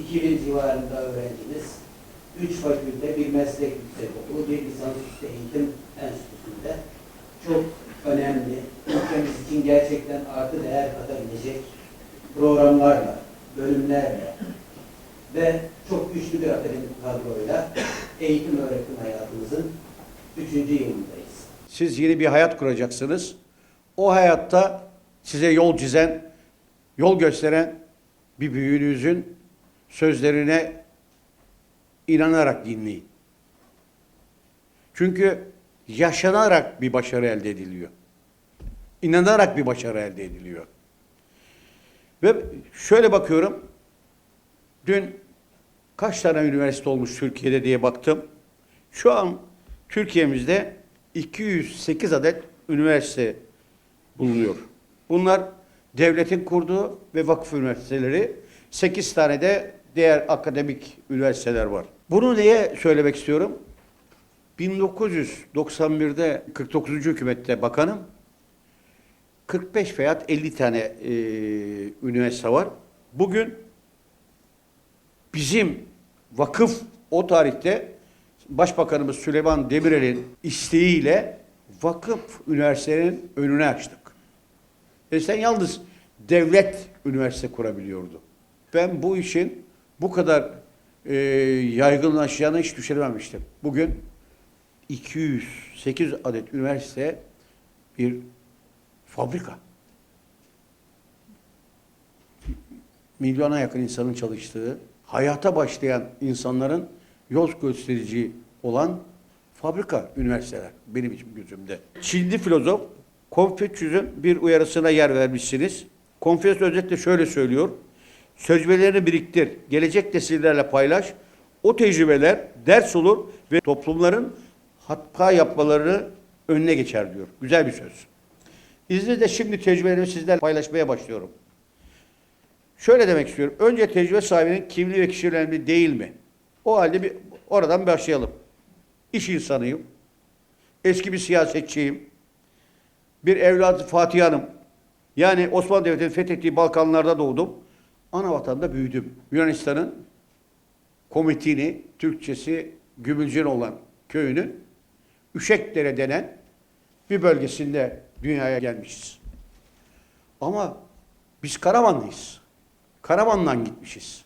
2000 civarında öğrencimiz, 3 fakülte, bir meslek yüksekokulu, bir lisansüstü eğitim enstitüsünde çok önemli, ülkemiz için gerçekten artı değer katabilecek programlarla, bölümlerle ve çok güçlü bir akademik kadroyla eğitim öğretim hayatımızın 3. yılındayız. Siz yeni bir hayat kuracaksınız. O hayatta size yol çizen, yol gösteren bir büyüğünüzün sözlerine inanarak dinleyin. Çünkü yaşanarak bir başarı elde ediliyor. İnanarak bir başarı elde ediliyor. Ve şöyle bakıyorum. Dün kaç tane üniversite olmuş Türkiye'de diye baktım. Şu an Türkiye'mizde 208 adet üniversite bulunuyor. Bunlar devletin kurduğu ve vakıf üniversiteleri, 8 tane de diğer akademik üniversiteler var. Bunu neye söylemek istiyorum? 1991'de 49. hükümette bakanım 45 veya 50 tane e, üniversite var. Bugün bizim vakıf o tarihte Başbakanımız Süleyman Demirel'in isteğiyle vakıf üniversitenin önüne açtık. Eskiden yalnız devlet üniversite kurabiliyordu. Ben bu işin bu kadar e, yaygınlaşacağını hiç düşünememiştim. Bugün 208 adet üniversite bir fabrika. Milyona yakın insanın çalıştığı, hayata başlayan insanların yol gösterici olan fabrika üniversiteler benim için gözümde. Çinli filozof Konfüçyüs'ün bir uyarısına yer vermişsiniz. Konfüçyüs özetle şöyle söylüyor. Tecrübelerini biriktir, gelecek nesillerle paylaş. O tecrübeler ders olur ve toplumların hata yapmalarını önüne geçer diyor. Güzel bir söz. İzninizle şimdi tecrübelerimi sizlerle paylaşmaya başlıyorum. Şöyle demek istiyorum. Önce tecrübe sahibinin kimliği ve kişiliği önemli değil mi? O halde bir oradan başlayalım. İş insanıyım. Eski bir siyasetçiyim. Bir evladı Fatih Hanım. Yani Osmanlı Devleti'nin fethettiği Balkanlarda doğdum. Ana vatanda büyüdüm. Yunanistan'ın Komitini, Türkçesi Gümülcin olan köyünün Üşekdere denen bir bölgesinde dünyaya gelmişiz. Ama biz Karamanlıyız. Karaman'dan gitmişiz.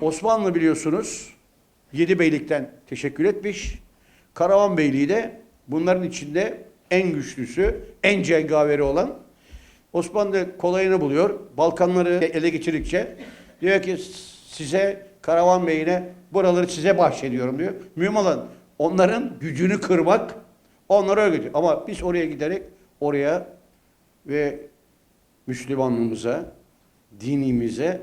Osmanlı biliyorsunuz Yedi Beylikten teşekkür etmiş. Karaman Beyliği de bunların içinde en güçlüsü, en cengaveri olan Osmanlı kolayını buluyor. Balkanları ele geçirdikçe diyor ki size Karaman Bey'ine buraları size bahşediyorum diyor. Mühim olan onların gücünü kırmak, onları örgütü. Ama biz oraya giderek oraya ve Müslümanlığımıza, dinimize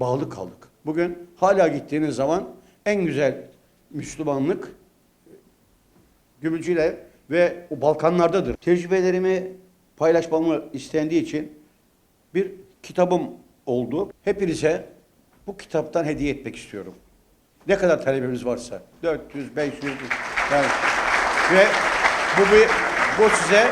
bağlı kaldık. Bugün hala gittiğiniz zaman en güzel Müslümanlık Gümülcüler ve o Balkanlardadır. Tecrübelerimi paylaşmamı istendiği için bir kitabım oldu. Hepinize bu kitaptan hediye etmek istiyorum. Ne kadar talebimiz varsa. 400, 500 yani. Ve bu bir bu size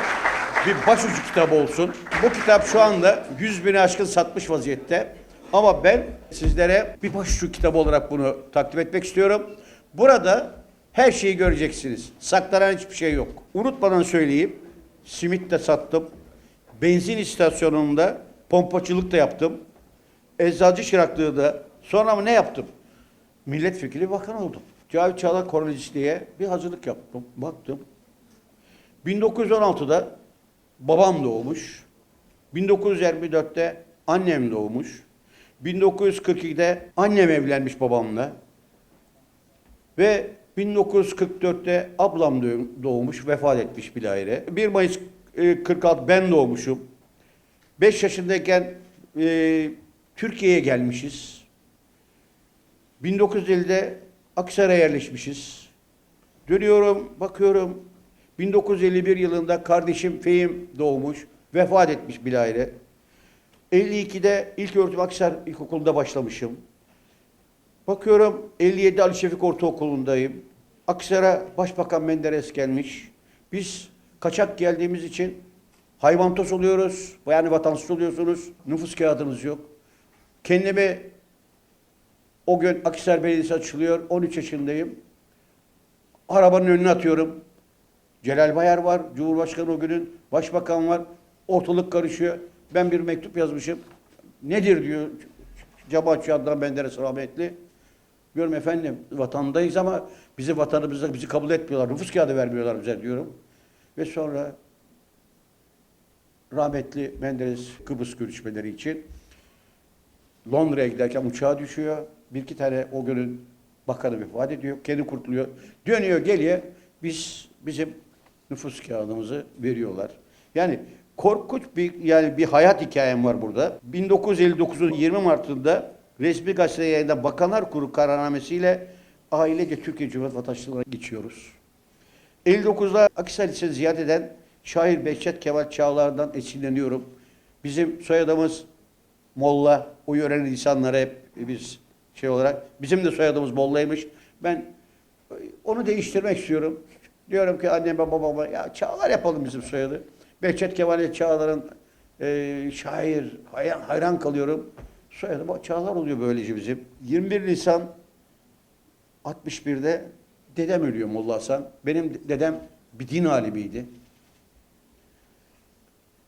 bir başucu kitabı olsun. Bu kitap şu anda 100 bini aşkın satmış vaziyette. Ama ben sizlere bir başucu kitabı olarak bunu takdim etmek istiyorum. Burada her şeyi göreceksiniz. Saklanan hiçbir şey yok. Unutmadan söyleyeyim. Simit de sattım. Benzin istasyonunda pompacılık da yaptım. Eczacı çıraklığı da. Sonra mı ne yaptım? Milletvekili bakan oldum. Cavit Çağlar Korolojistliğe bir hazırlık yaptım. Baktım. 1916'da babam doğmuş. 1924'te annem doğmuş. 1942'de annem evlenmiş babamla. Ve 1944'te ablam doğmuş, vefat etmiş bilahare. 1 Mayıs e, 46 ben doğmuşum. 5 yaşındayken e, Türkiye'ye gelmişiz. 1950'de Aksaray'a yerleşmişiz. Dönüyorum, bakıyorum. 1951 yılında kardeşim Fehim doğmuş. Vefat etmiş bilahare. 52'de ilk öğretim Aksar İlkokulu'nda başlamışım. Bakıyorum 57 Ali Şefik Ortaokulu'ndayım. Aksaray'a Başbakan Menderes gelmiş. Biz kaçak geldiğimiz için hayvantos oluyoruz. Yani vatansız oluyorsunuz. Nüfus kağıdınız yok. Kendimi o gün Akhisar Belediyesi açılıyor. 13 yaşındayım. Arabanın önüne atıyorum. Celal Bayar var. Cumhurbaşkanı o günün. Başbakan var. Ortalık karışıyor. Ben bir mektup yazmışım. Nedir diyor. Cemaatçi Adnan Menderes rahmetli. Diyorum efendim vatandayız ama bizi vatanımızda bizi kabul etmiyorlar. Nüfus kağıdı vermiyorlar bize diyorum. Ve sonra rahmetli Menderes Kıbrıs görüşmeleri için Londra'ya giderken uçağa düşüyor. Bir iki tane o günün bakanı vefat ediyor. Kendi kurtuluyor. Dönüyor geliyor. Biz bizim nüfus kağıdımızı veriyorlar. Yani korkunç bir yani bir hayat hikayem var burada. 1959'un 20 Mart'ında resmi gazete yayında Bakanlar Kurulu kararnamesiyle ailece Türkiye Cumhuriyeti vatandaşlığına geçiyoruz. 59'da Akhisar Lisesi'ni ziyaret eden şair Behçet Kemal Çağlar'dan esinleniyorum. Bizim soyadımız Molla, o yörenin insanları hep biz şey olarak. Bizim de soyadımız Molla'ymış. Ben e, onu değiştirmek istiyorum. Diyorum ki anneme babama ya Çağlar yapalım bizim soyadı. Behçet Kemal Çağlar'ın e, şair, hayran, hayran kalıyorum. Soyadı Çağlar oluyor böylece bizim. 21 Nisan 61'de dedem ölüyor Molla Hasan. Benim dedem bir din alimiydi.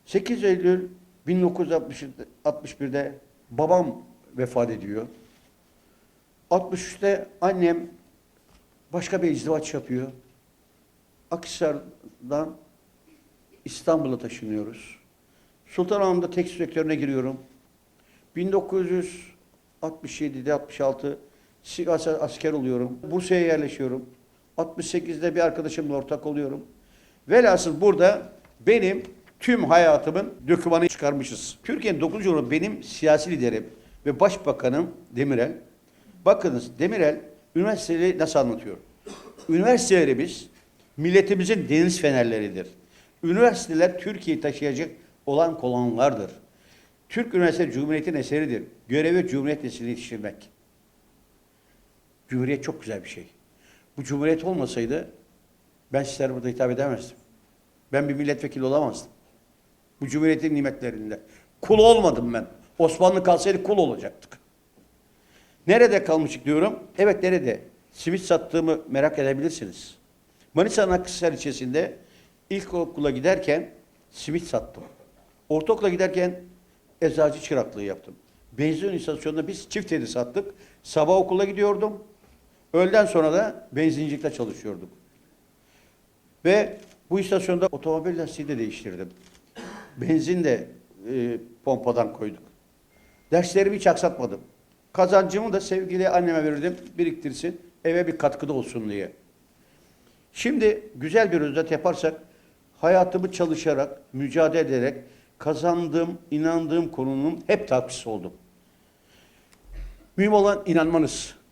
8 Eylül 1961'de babam vefat ediyor. 63'te annem başka bir izdivaç yapıyor. Akhisar'dan İstanbul'a taşınıyoruz. Sultanahmet'te tekstil sektörüne giriyorum. 1967'de 66 Sivas'a asker oluyorum. Bursa'ya yerleşiyorum. 68'de bir arkadaşımla ortak oluyorum. Velhasıl burada benim tüm hayatımın dökümanı çıkarmışız. Türkiye'nin 9. Cumhurbaşkanı benim siyasi liderim ve başbakanım Demirel. Bakınız Demirel üniversiteleri nasıl anlatıyor? Üniversitelerimiz milletimizin deniz fenerleridir. Üniversiteler Türkiye'yi taşıyacak olan kolonlardır. Türk Üniversitesi Cumhuriyet'in eseridir. Görevi Cumhuriyet neslini yetiştirmek. Cumhuriyet çok güzel bir şey. Bu Cumhuriyet olmasaydı ben sizlere burada hitap edemezdim. Ben bir milletvekili olamazdım. Bu Cumhuriyet'in nimetlerinde. Kul olmadım ben. Osmanlı kalsaydı kul olacaktık. Nerede kalmışık diyorum? Evet nerede? Simit sattığımı merak edebilirsiniz. Manisa'nın Akhisar ilçesinde ilkokula giderken simit sattım. Ortaokula giderken eczacı çıraklığı yaptım. Benzin istasyonunda biz çift sattık. Sabah okula gidiyordum. Öğleden sonra da benzincilikte çalışıyorduk. Ve bu istasyonda otomobil lastiği de değiştirdim. Benzin de e, pompadan koyduk. Derslerimi hiç aksatmadım. Kazancımı da sevgili anneme verirdim, biriktirsin, eve bir katkıda olsun diye. Şimdi güzel bir özet yaparsak, hayatımı çalışarak, mücadele ederek, kazandığım, inandığım konunun hep takipçisi oldum. Mühim olan inanmanız.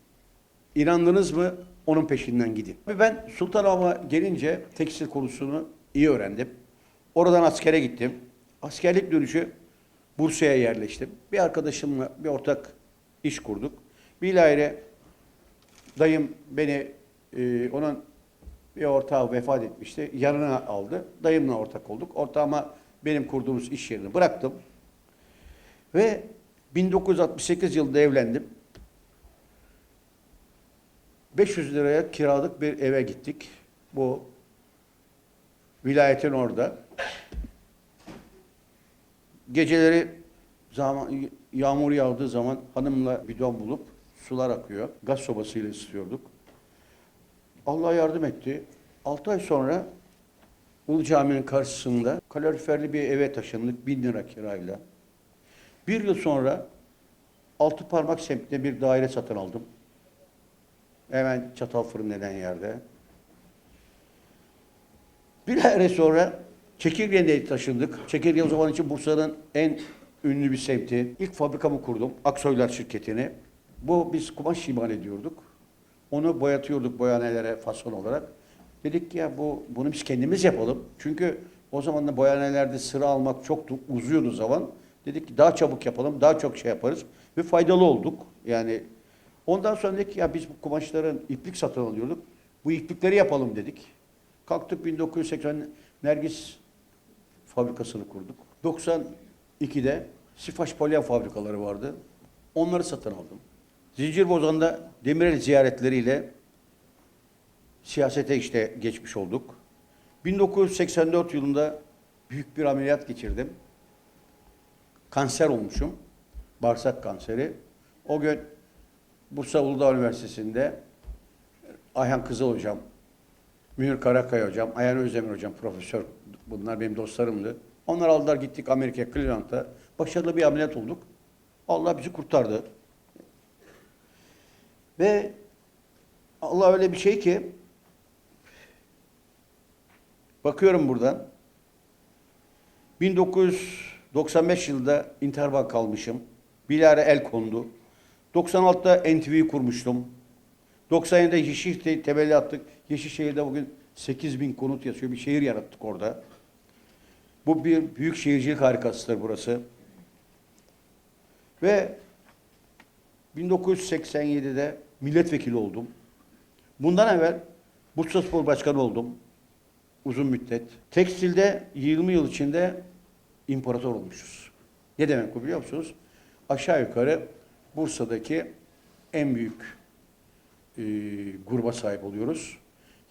İnandınız mı onun peşinden gidin. Ben Sultanahmet'e gelince tekstil konusunu iyi öğrendim. Oradan askere gittim. Askerlik dönüşü Bursa'ya yerleştim. Bir arkadaşımla bir ortak iş kurduk. Bilahare dayım beni e, onun bir ortağı vefat etmişti. Yanına aldı. Dayımla ortak olduk. Ortağıma benim kurduğumuz iş yerini bıraktım. Ve 1968 yılında evlendim. 500 liraya kiralık bir eve gittik. Bu vilayetin orada. Geceleri zaman, yağmur yağdığı zaman hanımla bidon bulup sular akıyor. Gaz sobasıyla ısıtıyorduk. Allah yardım etti. 6 ay sonra Ulu Cami'nin karşısında kaloriferli bir eve taşındık. Bin lira kirayla. Bir yıl sonra Altı Parmak semtinde bir daire satın aldım. Hemen çatal fırın denen yerde. Bir ay sonra Çekirge'ye taşındık. Çekirge o zaman için Bursa'nın en ünlü bir semti. İlk fabrikamı kurdum. Aksoylar şirketini. Bu biz kumaş imal ediyorduk. Onu boyatıyorduk boyanelere fason olarak. Dedik ki ya bu bunu biz kendimiz yapalım. Çünkü o zaman da boyanelerde sıra almak çok uzuyordu zaman. Dedik ki daha çabuk yapalım, daha çok şey yaparız ve faydalı olduk. Yani ondan sonra dedik ya biz bu kumaşların iplik satın alıyorduk. Bu iplikleri yapalım dedik. Kalktık 1980 Nergis fabrikasını kurduk. 92'de Sifaş Polya fabrikaları vardı. Onları satın aldım. Zincirbozan'da Demirel ziyaretleriyle siyasete işte geçmiş olduk. 1984 yılında büyük bir ameliyat geçirdim. Kanser olmuşum. Bağırsak kanseri. O gün Bursa Uludağ Üniversitesi'nde Ayhan Kızıl hocam, Münir Karakaya hocam, Ayhan Özdemir hocam, profesör. Bunlar benim dostlarımdı. Onlar aldılar gittik Amerika Cleveland'a. Başarılı bir ameliyat olduk. Allah bizi kurtardı. Ve Allah öyle bir şey ki bakıyorum buradan 1995 yılında Interbank kalmışım. Bilare el kondu. 96'da NTV'yi kurmuştum. 97'de Yeşilşehir'de temelli attık. Yeşilşehir'de bugün 8 bin konut yaşıyor. Bir şehir yarattık orada. Bu bir büyük şehircilik harikasıdır burası. Ve 1987'de milletvekili oldum. Bundan evvel Bursa Spor Başkanı oldum. Uzun müddet. Tekstilde 20 yıl içinde imparator olmuşuz. Ne demek bu biliyor musunuz? Aşağı yukarı Bursa'daki en büyük e, gruba sahip oluyoruz.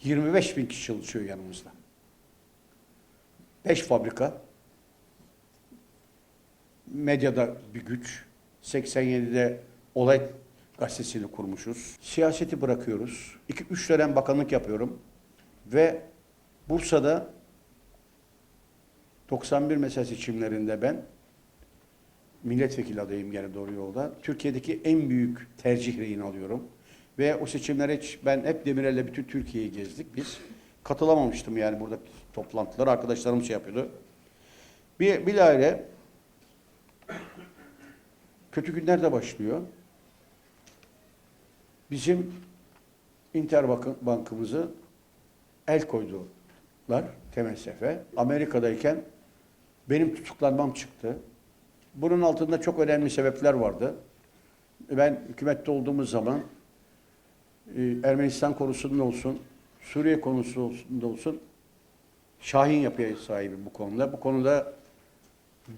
25 bin kişi çalışıyor yanımızda. 5 fabrika, medyada bir güç, 87'de Olay gazetesini kurmuşuz. Siyaseti bırakıyoruz. 2-3 dönem bakanlık yapıyorum. Ve Bursa'da 91 mesela seçimlerinde ben milletvekili adayım gene doğru yolda. Türkiye'deki en büyük tercih reyini alıyorum. Ve o seçimlere hiç, ben hep Demirel'le bütün Türkiye'yi gezdik biz. Katılamamıştım yani burada toplantılara. Arkadaşlarım şey yapıyordu. Bir, bilahare kötü günler de başlıyor. Bizim Interbank bankımızı el koydular TMSF'e. Amerika'dayken benim tutuklanmam çıktı. Bunun altında çok önemli sebepler vardı. Ben hükümette olduğumuz zaman e, Ermenistan konusunda olsun, Suriye konusunda olsun Şahin yapıya sahibi bu konuda. Bu konuda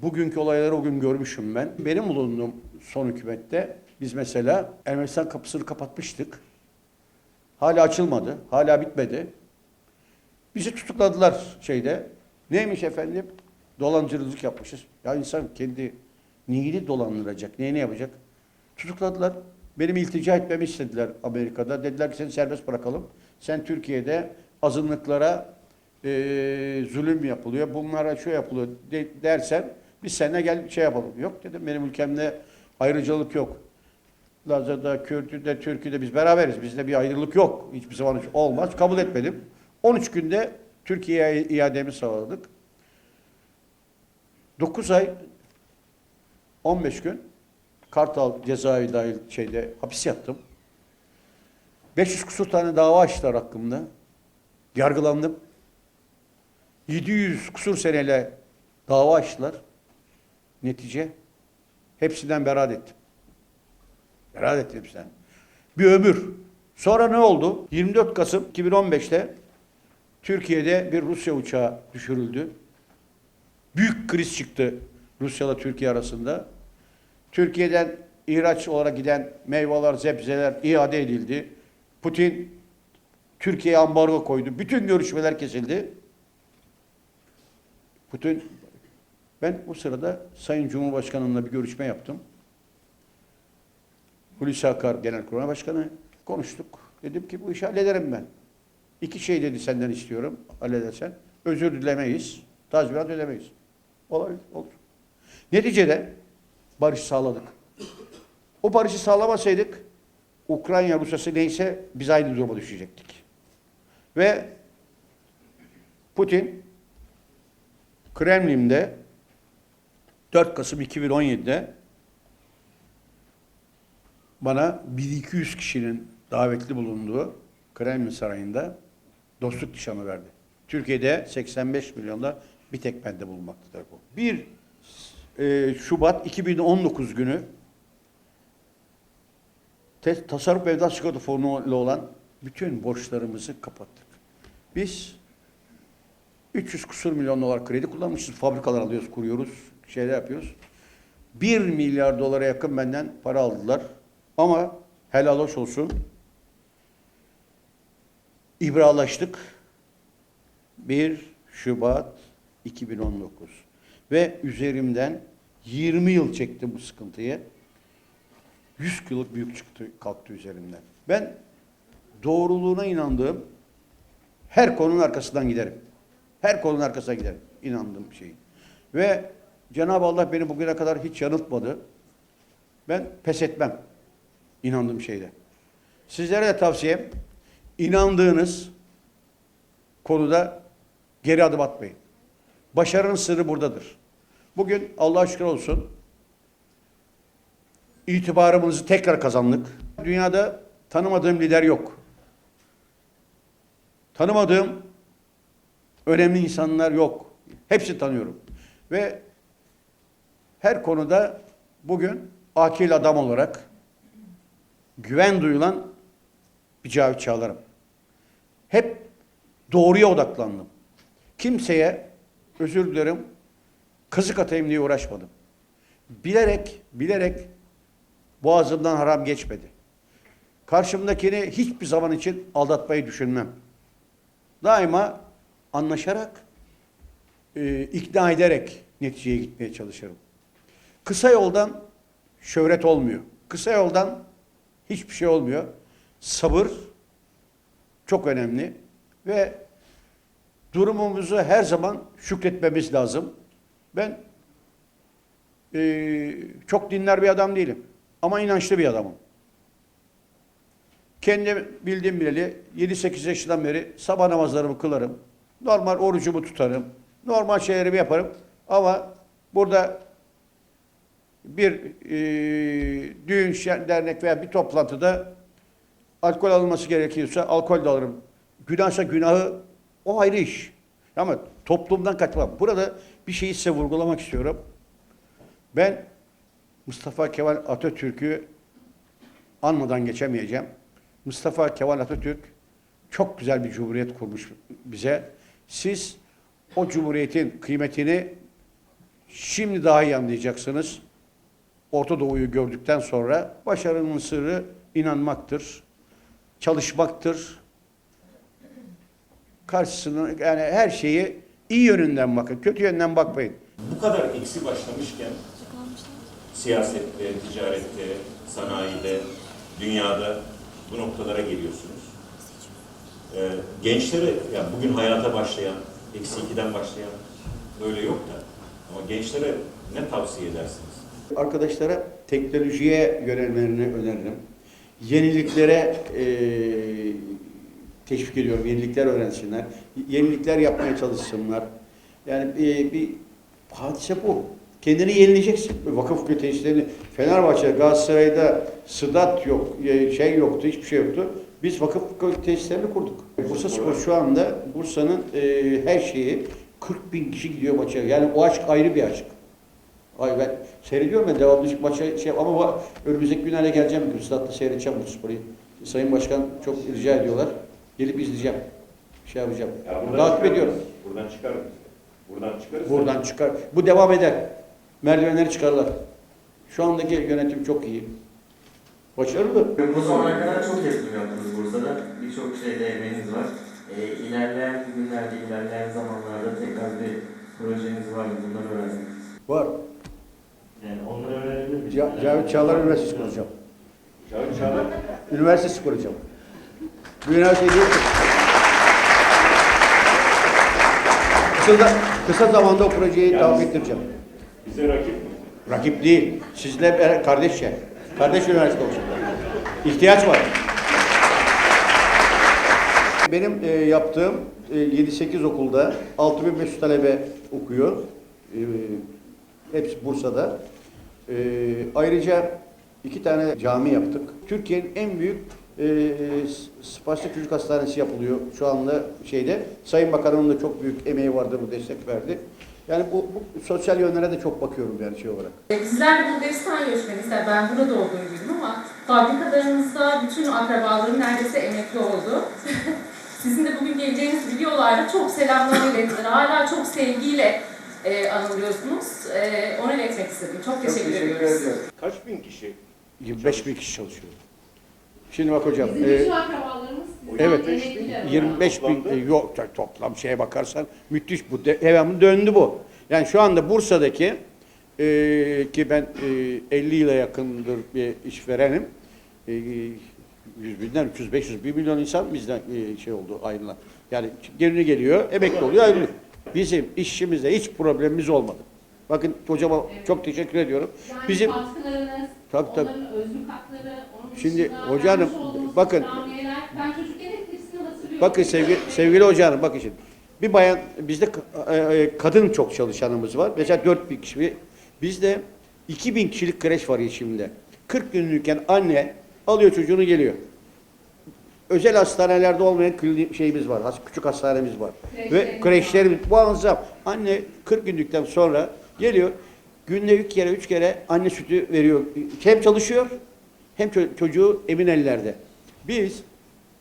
bugünkü olayları o gün görmüşüm ben. Benim bulunduğum son hükümette biz mesela Ermenistan kapısını kapatmıştık. Hala açılmadı, hala bitmedi. Bizi tutukladılar şeyde. Neymiş efendim? Dolancılık yapmışız. Ya insan kendi neyini dolandıracak, neyini yapacak? Tutukladılar. Benim iltica etmemi istediler Amerika'da. Dediler ki seni serbest bırakalım. Sen Türkiye'de azınlıklara eee, zulüm yapılıyor, bunlara şu yapılıyor de- dersen biz seninle gel şey yapalım. Yok dedim benim ülkemde ayrıcalık yok. Lazada, Kürt'ü Türk'ü de biz beraberiz. Bizde bir ayrılık yok. Hiçbir zaman olmaz. Kabul etmedim. 13 günde Türkiye'ye iademi sağladık. 9 ay 15 gün Kartal cezaevi dahil şeyde hapis yattım. 500 kusur tane dava açtılar hakkımda. Yargılandım. 700 kusur seneyle dava açtılar. Netice hepsinden beraat ettim. Beraat ettim hepsinden. Bir ömür. Sonra ne oldu? 24 Kasım 2015'te Türkiye'de bir Rusya uçağı düşürüldü. Büyük kriz çıktı Rusya ile Türkiye arasında. Türkiye'den ihraç olarak giden meyveler, sebzeler iade edildi. Putin Türkiye'ye ambargo koydu. Bütün görüşmeler kesildi. Putin ben o sırada Sayın Cumhurbaşkanımla bir görüşme yaptım. Hulusi Akar Genelkurmay Başkanı konuştuk. Dedim ki bu işi hallederim ben. İki şey dedi senden istiyorum halledersen. Özür dilemeyiz, tazminat ödemeyiz. Olabilir, olur. Neticede barış sağladık. O barışı sağlamasaydık Ukrayna Rusyası neyse biz aynı duruma düşecektik. Ve Putin Kremlin'de 4 Kasım 2017'de bana 1200 kişinin davetli bulunduğu Kremlin Sarayı'nda dostluk nişanı verdi. Türkiye'de 85 milyonda bir tek bende bulunmaktadır bu. 1 e, Şubat 2019 günü te- Tasarruf Evlat Sigorta Fonu ile olan bütün borçlarımızı kapattık. Biz 300 kusur milyon dolar kredi kullanmışız. Fabrikalar alıyoruz, kuruyoruz, şeyler yapıyoruz. 1 milyar dolara yakın benden para aldılar. Ama helal hoş olsun. İbralaştık. 1 Şubat 2019. Ve üzerimden 20 yıl çektim bu sıkıntıyı. 100 kiloluk büyük çıktı, kalktı üzerimden. Ben doğruluğuna inandığım her konunun arkasından giderim. Her konunun arkasına giderim. İnandığım şeyin. Ve Cenab-ı Allah beni bugüne kadar hiç yanıltmadı. Ben pes etmem. inandığım şeyde. Sizlere de tavsiyem inandığınız konuda geri adım atmayın. Başarının sırrı buradadır. Bugün Allah'a şükür olsun itibarımızı tekrar kazandık. Dünyada tanımadığım lider yok. Tanımadığım önemli insanlar yok. Hepsini tanıyorum. Ve her konuda bugün akil adam olarak güven duyulan bir Cavit Çağlar'ım. Hep doğruya odaklandım. Kimseye özür dilerim kazık atayım diye uğraşmadım. Bilerek, bilerek boğazımdan haram geçmedi. Karşımdakini hiçbir zaman için aldatmayı düşünmem. Daima anlaşarak, e, ikna ederek neticeye gitmeye çalışırım. Kısa yoldan şöhret olmuyor. Kısa yoldan hiçbir şey olmuyor. Sabır çok önemli ve durumumuzu her zaman şükretmemiz lazım. Ben e, çok dinler bir adam değilim ama inançlı bir adamım. Kendi bildiğim bileli 7-8 yaşından beri sabah namazlarımı kılarım. Normal orucumu tutarım. Normal şeylerimi yaparım. Ama burada bir e, düğün, dernek veya bir toplantıda alkol alınması gerekiyorsa alkol de alırım. Günahsa günahı o ayrı iş. Ama toplumdan kaçmam. Burada bir şeyi size vurgulamak istiyorum. Ben Mustafa Kemal Atatürk'ü anmadan geçemeyeceğim. Mustafa Kemal Atatürk çok güzel bir cumhuriyet kurmuş bize. Siz o cumhuriyetin kıymetini şimdi daha iyi anlayacaksınız. Orta Doğu'yu gördükten sonra başarının sırrı inanmaktır, çalışmaktır. Karşısına yani her şeyi iyi yönünden bakın, kötü yönden bakmayın. Bu kadar eksi başlamışken siyasette, ticarette, sanayide, dünyada bu noktalara geliyorsunuz. Ee, gençlere, yani bugün hayata başlayan, eksi ikiden başlayan böyle yok da ama gençlere ne tavsiye edersiniz? Arkadaşlara teknolojiye yönelmelerini öneririm. Yeniliklere eee, teşvik ediyorum. Yenilikler öğrensinler. Yenilikler yapmaya çalışsınlar. Yani eee, bir hadise bu. Kendini yenileyeceksin. Vakıf tesislerini Fenerbahçe, Galatasaray'da sıdat yok, e, şey yoktu, hiçbir şey yoktu. Biz vakıf tesislerini kurduk. Bursa Spor şu anda Bursa'nın eee, her şeyi 40 bin kişi gidiyor maça. Yani o aşk ayrı bir aşk. Ay ben seyrediyorum ben devamlı maça şey ama önümüzdeki günlerde geleceğim bir gün statta seyredeceğim bu sporu. Sayın Başkan çok rica ediyorlar. Gelip izleyeceğim. Şey yapacağım. Ya buradan Takip çıkarız. ediyorum. Buradan çıkarız. Buradan çıkarız. Buradan çıkar. Bu devam eder. Merdivenleri çıkarlar. Şu andaki yönetim çok iyi. Başarılı. Bu zamana kadar çok yatırım yaptınız Bursa'da. Birçok şeyde emeğiniz var. Ee, ilerleyen günlerde, ilerleyen zamanlarda tekrar bir projeniz var mı? Bunları öğrenmek. Var. Yani onları öğrenebilir miyiz? Ca- Cavit Çağlar Üniversitesi kuracağım. Cavit Çağlar, Üniversitesi kuracağım. Bu üniversiteyi değil. Kısa, kısa zamanda o projeyi Yalnız- devam ettireceğim. bize rakip mi? Rakip değil. Sizle kardeşçe. Kardeş üniversite olacak. İhtiyaç var. Benim e, yaptığım e, 7-8 okulda 6500 talebe okuyor. E, hepsi Bursa'da. E, ayrıca iki tane cami yaptık. Türkiye'nin en büyük e, Spastik Çocuk Hastanesi yapılıyor şu anda şeyde. Sayın Bakanımın da çok büyük emeği vardır bu destek verdi. Yani bu, bu sosyal yönlere de çok bakıyorum yani şey olarak. Bizler de Bulgaristan göçmeniz, ben burada doğduğum gibi ama fabrikalarımızda bütün akrabalarım neredeyse emekli oldu. Sizin de bugün geleceğiniz videolarda çok selamlar iletilir. Hala çok sevgiyle e, anılıyorsunuz. E, onu iletmek istedim. Çok teşekkür, ediyoruz. Kaç bin kişi 25 bin kişi çalışıyor. Şimdi bak hocam. Bizim e, bütün akrabalarımız Evet, emekliler. 25 bin e, yok to- toplam şeye bakarsan müthiş bu de, devamlı döndü bu. Yani şu anda Bursa'daki e, ki ben e, 50 yıla yakındır bir işverenim. E, 100 binden 300 500 1 milyon insan bizden e, şey oldu ayrılan. Yani gelini geliyor, emekli oluyor, ayrılıyor. Bizim işimizde hiç problemimiz olmadı. Bakın hocama çok teşekkür ediyorum. Yani Bizim katkılarınız, Tabii, tabii. onların özlük hakları, onun Şimdi hoca hanım, bakın. ikramiyeler, ben çocukken hepsini hatırlıyorum. Bakın sevgili, sevgili hocanım bakın şimdi. Bir bayan bizde ka- e, kadın çok çalışanımız var. Mesela 4000 kişi. Bizde 2000 kişilik kreş var şimdi. 40 günlükken anne alıyor çocuğunu geliyor. Özel hastanelerde olmayan şeyimiz var. Küçük hastanemiz var. Ve Kreşlerimiz kreşlerimiz muazzam. Anne 40 günlükten sonra geliyor. Günde 3 kere 3 kere anne sütü veriyor. Hem çalışıyor hem ço- çocuğu emin ellerde. Biz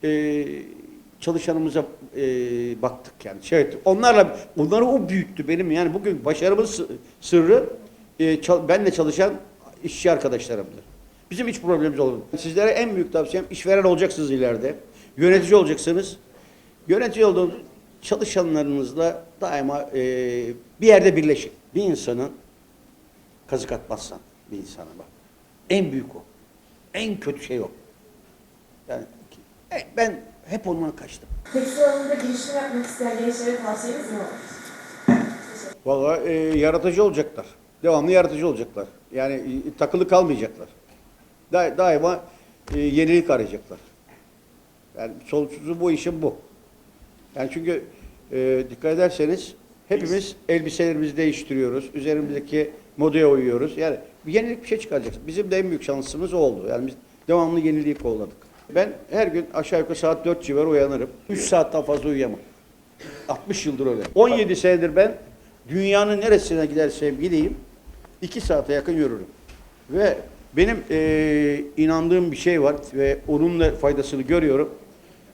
e, çalışanımıza e, baktık yani. Şey, onlarla onları o büyüttü benim yani bugün başarımın sı- sırrı e, benle çalışan işçi arkadaşlarımdır. Bizim hiç problemimiz olmadı. Sizlere en büyük tavsiyem işveren olacaksınız ileride. Yönetici olacaksınız. Yönetici olduğunuz çalışanlarınızla daima e, bir yerde birleşin. Bir insanın kazık atmazsan bir insana bak. En büyük o. En kötü şey o. Yani e, ben hep ondan kaçtım. Tekstil alanında girişim yapmak isteyen gençlere tavsiyeniz ne olur? Vallahi e, yaratıcı olacaklar. Devamlı yaratıcı olacaklar. Yani e, takılı kalmayacaklar. Da, daima e, yenilik arayacaklar. Yani sonsuzluğu bu işin bu. Yani çünkü e, dikkat ederseniz hepimiz elbiselerimizi değiştiriyoruz. Üzerimizdeki modaya uyuyoruz. Yani bir yenilik bir şey çıkaracağız. Bizim de en büyük şansımız oldu. Yani biz devamlı yeniliği kovaladık. Ben her gün aşağı yukarı saat 4 civarı uyanırım. 3 saatten fazla uyuyamam. 60 yıldır öyle. 17 senedir ben dünyanın neresine gidersem gideyim 2 saate yakın yürürüm. Ve benim eee, inandığım bir şey var ve onun da faydasını görüyorum.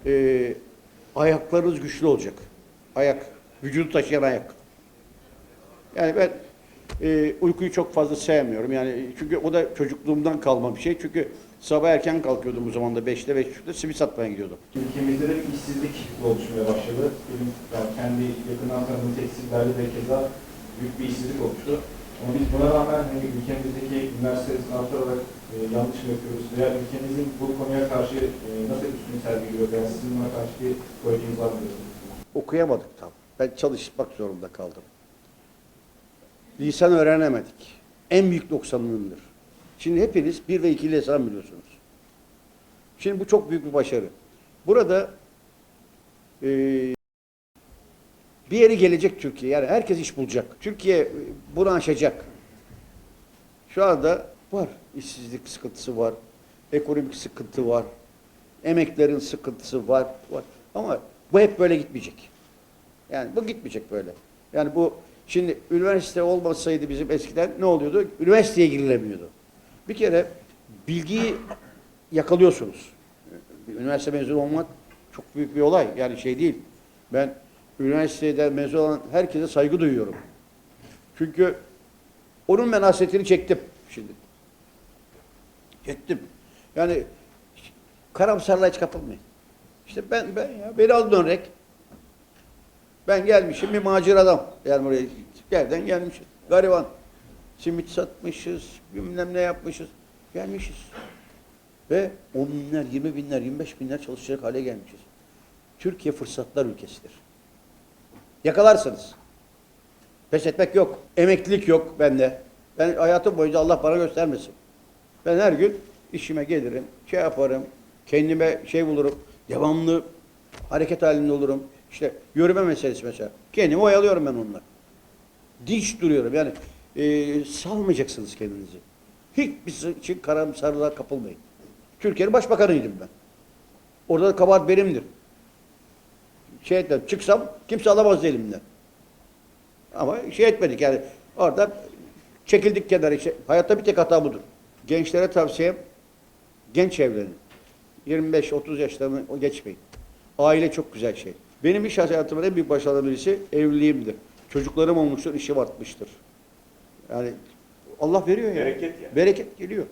Eee ayaklarınız güçlü olacak. Ayak, vücudu taşıyan ayak. Yani ben eee, uykuyu çok fazla sevmiyorum. Yani çünkü o da çocukluğumdan kalma bir şey. Çünkü sabah erken kalkıyordum o zaman da 5'te 5.30'da simit satmaya gidiyordum. Ülkemizde de bir işsizlik oluşmaya başladı. Benim yani kendi yakından tanıdığım tekstillerde de keza büyük bir işsizlik oluştu. Ama biz buna rağmen hani ülkemizdeki üniversite sınavları olarak e, yanlış mı yapıyoruz veya ülkemizin bu konuya karşı e, nasıl üstünlüğü sergiliyor veya sizin buna karşı bir projeniz var mı? Okuyamadık tam. Ben çalışmak zorunda kaldım. Lisan öğrenemedik. En büyük noksanlığımdır. Şimdi hepiniz bir ve iki lisan biliyorsunuz. Şimdi bu çok büyük bir başarı. Burada eee, bir yere gelecek Türkiye. Yani herkes iş bulacak. Türkiye e, bunu aşacak. Şu anda var. İşsizlik sıkıntısı var. Ekonomik sıkıntı var. Emeklerin sıkıntısı var. var. Ama bu hep böyle gitmeyecek. Yani bu gitmeyecek böyle. Yani bu şimdi üniversite olmasaydı bizim eskiden ne oluyordu? Üniversiteye girilemiyordu. Bir kere bilgiyi yakalıyorsunuz. Üniversite mezunu olmak çok büyük bir olay. Yani şey değil. Ben üniversiteden mezun olan herkese saygı duyuyorum. Çünkü onun ben hasretini çektim şimdi. Çektim. Yani karamsarlığa hiç kapılmayın. İşte ben, ben ya, beni alın örnek. Ben gelmişim bir maceradan. Yani buraya yerden gelmişim. Gariban. Simit satmışız, bilmem ne yapmışız. Gelmişiz. Ve on binler, yirmi binler, yirmi beş binler çalışacak hale gelmişiz. Türkiye fırsatlar ülkesidir. Yakalarsınız. Pes etmek yok. Emeklilik yok bende. Ben hayatım boyunca Allah bana göstermesin. Ben her gün işime gelirim, şey yaparım, kendime şey bulurum, devamlı hareket halinde olurum. İşte yürüme meselesi mesela. Kendimi oyalıyorum ben onunla. Dinç duruyorum yani. E, salmayacaksınız kendinizi. Hiçbir şey için karamsarlığa kapılmayın. Türkiye'nin başbakanıydım ben. Orada da kabahat benimdir. Şey etmem, çıksam kimse alamaz elimden. Ama şey etmedik yani orada çekildik kenara. İşte, hayatta bir tek hata budur. Gençlere tavsiyem genç evlenin. 25-30 yaşlarını geçmeyin. Aile çok güzel şey. Benim iş hayatımın en büyük başarılarından birisi evliliğimdir. Çocuklarım olmuştur, işim artmıştır. Yani Allah veriyor ya. Bereket ya. Bereket geliyor.